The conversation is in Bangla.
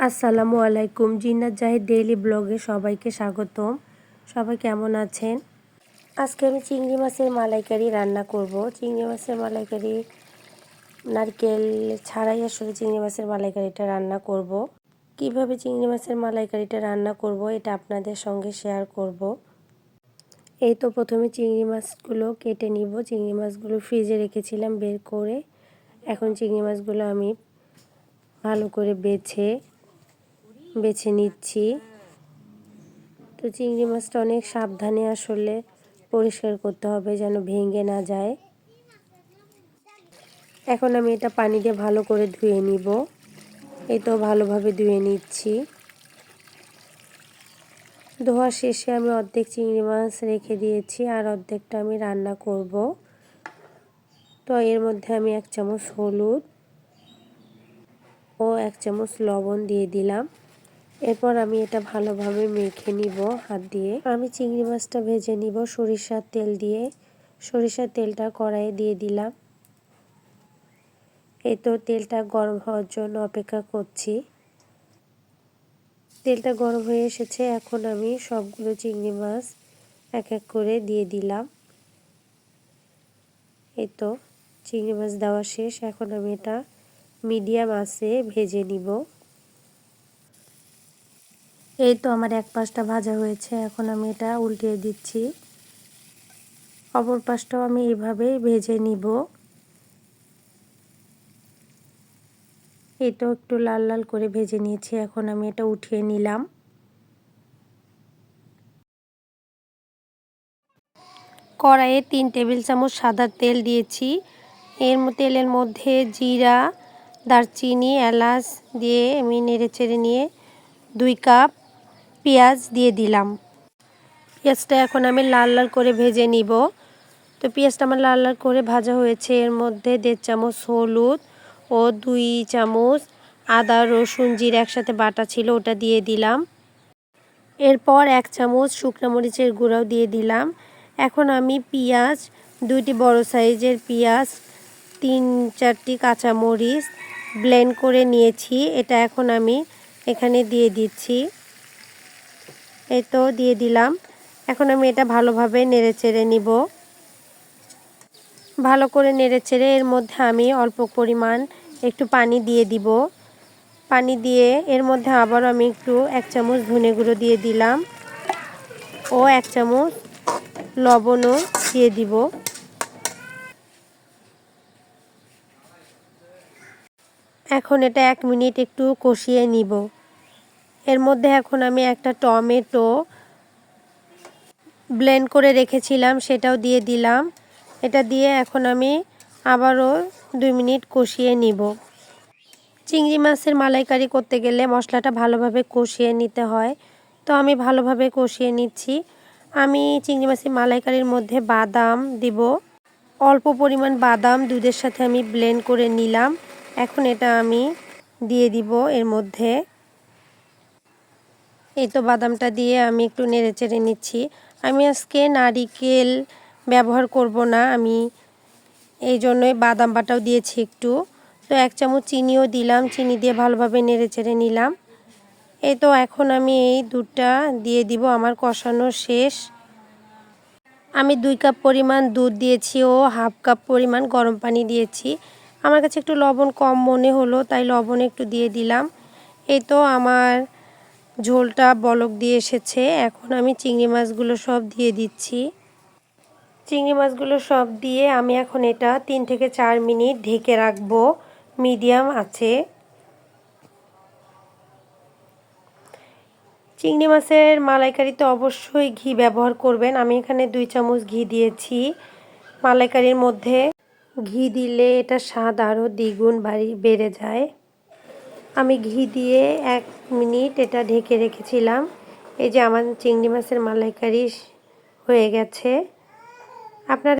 আসসালামু আলাইকুম, জিন্নাত জাহিদ ডেইলি ব্লগে সবাইকে স্বাগতম। সবাই কেমন আছেন? আজকে আমি চিংড়ি মাছের মালাইকারি রান্না করব। চিংড়ি মাছের মালাইকারি নারকেল ছাড়াই আসলে চিংড়ি মাছের মালাইকারিটা রান্না করব। কীভাবে চিংড়ি মাছের মালাইকারিটা রান্না করব এটা আপনাদের সঙ্গে শেয়ার করব। এই তো প্রথমে চিংড়ি মাছগুলো কেটে নিব। চিংড়ি মাছগুলো ফ্রিজে রেখেছিলাম বের করে। এখন চিংড়ি মাছগুলো আমি ভালো করে বেছে বেছে নিচ্ছি। তো চিংড়ি মাছটা অনেক সাবধানে আসলে পরিষ্কার করতে হবে যেন ভেঙে না যায়। এখন আমি এটা পানি দিয়ে ভালো করে ধুয়ে নিব। এই তো ভালোভাবে ধুয়ে নিচ্ছি। ধোয়া শেষে আমি অর্ধেক চিংড়ি মাছ রেখে দিয়েছি আর অর্ধেকটা আমি রান্না করব। তো এর মধ্যে আমি এক চামচ হলুদ ও এক চামচ লবণ দিয়ে দিলাম। এরপর আমি এটা ভালোভাবে মেখে নিব হাত দিয়ে। আমি চিংড়ি মাছটা ভেজে নিব সরিষার তেল দিয়ে। সরিষার তেলটা কড়াইয়ে দিয়ে দিলাম। এই তো তেলটা গরম হওয়ার জন্য অপেক্ষা করছি। তেলটা গরম হয়ে এসেছে, এখন আমি সবগুলো চিংড়ি মাছ এক এক করে দিয়ে দিলাম। এই তো চিংড়ি মাছ দেওয়া শেষ, এখন আমি এটা মিডিয়াম আছে ভেজে নিব। এই তো আমার এক পাশটা ভাজা হয়েছে, এখন আমি এটা উল্টিয়ে দিচ্ছি। অপর পাশটাও আমি এইভাবেই ভেজে নিব। এটা একটু লাল লাল করে ভেজে নিয়েছি, এখন আমি এটা উঠিয়ে নিলাম। কড়াইয়ে তিন টেবিল চামচ সাদা তেল দিয়েছি। এর তেলের মধ্যে জিরা, দারচিনি, এলাচ দিয়ে আমি নেড়ে চেড়ে নিয়ে দুই কাপ পেঁয়াজ দিয়ে দিলাম। পেঁয়াজটা এখন আমি লাল লাল করে ভেজে নিব। তো পেঁয়াজটা আমার লাল লাল করে ভাজা হয়েছে। এর মধ্যে দেড় চামচ হলুদ ও দুই চামচ আদা, রসুন, জির একসাথে বাটা ছিল, ওটা দিয়ে দিলাম। এরপর এক চামচ শুকনো মরিচের গুঁড়াও দিয়ে দিলাম। এখন আমি পেঁয়াজ, দুইটি বড় সাইজের পেঁয়াজ, তিন চারটি কাঁচামরিচ ব্লেন্ড করে নিয়েছি। এটা এখন আমি এখানে দিয়ে দিচ্ছি। এই তো দিয়ে দিলাম। এখন আমি এটা ভালোভাবে নেড়ে চেড়ে নিব। ভালো করে নেড়ে চেড়ে এর মধ্যে আমি অল্প পরিমাণ একটু পানি দিয়ে দিব। পানি দিয়ে এর মধ্যে আবার আমি একটু এক চামচ ধনে গুঁড়ো দিয়ে দিলাম ও এক চামচ লবণও দিয়ে দিব। এখন এটা এক মিনিট একটু কষিয়ে নিব। এর মধ্যে এখন আমি একটা টমেটো ব্লেন্ড করে রেখেছিলাম, সেটাও দিয়ে দিলাম। এটা দিয়ে এখন আমি আবারও দুই মিনিট কষিয়ে নিব। চিংড়ি মাছের মালাইকারি করতে গেলে মশলাটা ভালোভাবে কষিয়ে নিতে হয়। তো আমি ভালোভাবে কষিয়ে নিচ্ছি। আমি চিংড়ি মাছের মালাইকারির মধ্যে বাদাম দিব। অল্প পরিমাণ বাদাম দুধের সাথে আমি ব্লেন্ড করে নিলাম। এখন এটা আমি দিয়ে দিব এর মধ্যে। এই তো বাদামটা দিয়ে আমি একটু নেড়ে চেড়ে নিচ্ছি। আমি আজকে নারিকেল ব্যবহার করব না, আমি এই জন্যই বাদাম বাটাও দিয়েছি একটু। তো এক চামচ চিনিও দিলাম, চিনি দিয়ে ভালোভাবে নেড়ে চেড়ে নিলাম। এই তো এখন আমি এই দুধটা দিয়ে দিব, আমার কষানো শেষ। আমি দুই কাপ পরিমাণ দুধ দিয়েছি ও হাফ কাপ পরিমাণ গরম পানি দিয়েছি। আমার কাছে একটু লবণ কম মনে হলো, তাই লবণ একটু দিয়ে দিলাম। এই তো আমার ঝোলটা বলক দিয়ে এসেছে। এখন আমি চিংড়ি মাছগুলো সব দিয়ে দিচ্ছি। চিংড়ি মাছগুলো সব দিয়ে আমি এখন এটা তিন থেকে চার মিনিট ঢেকে রাখব। মিডিয়াম আছে। চিংড়ি মাছের মালাইকারিতে অবশ্যই ঘি ব্যবহার করবেন। আমি এখানে দুই চামচ ঘি দিয়েছি। মালাইকারির মধ্যে ঘি দিলে এটা স্বাদ আরও দ্বিগুণ বাড়ি, বেড়ে যায়। আমি ঘি দিয়ে এক মিনিট এটা ঢেকে রেখেছিলাম। এই যে আমার চিংড়ি মাছের মালাইকারি হয়ে গেছে। আপনার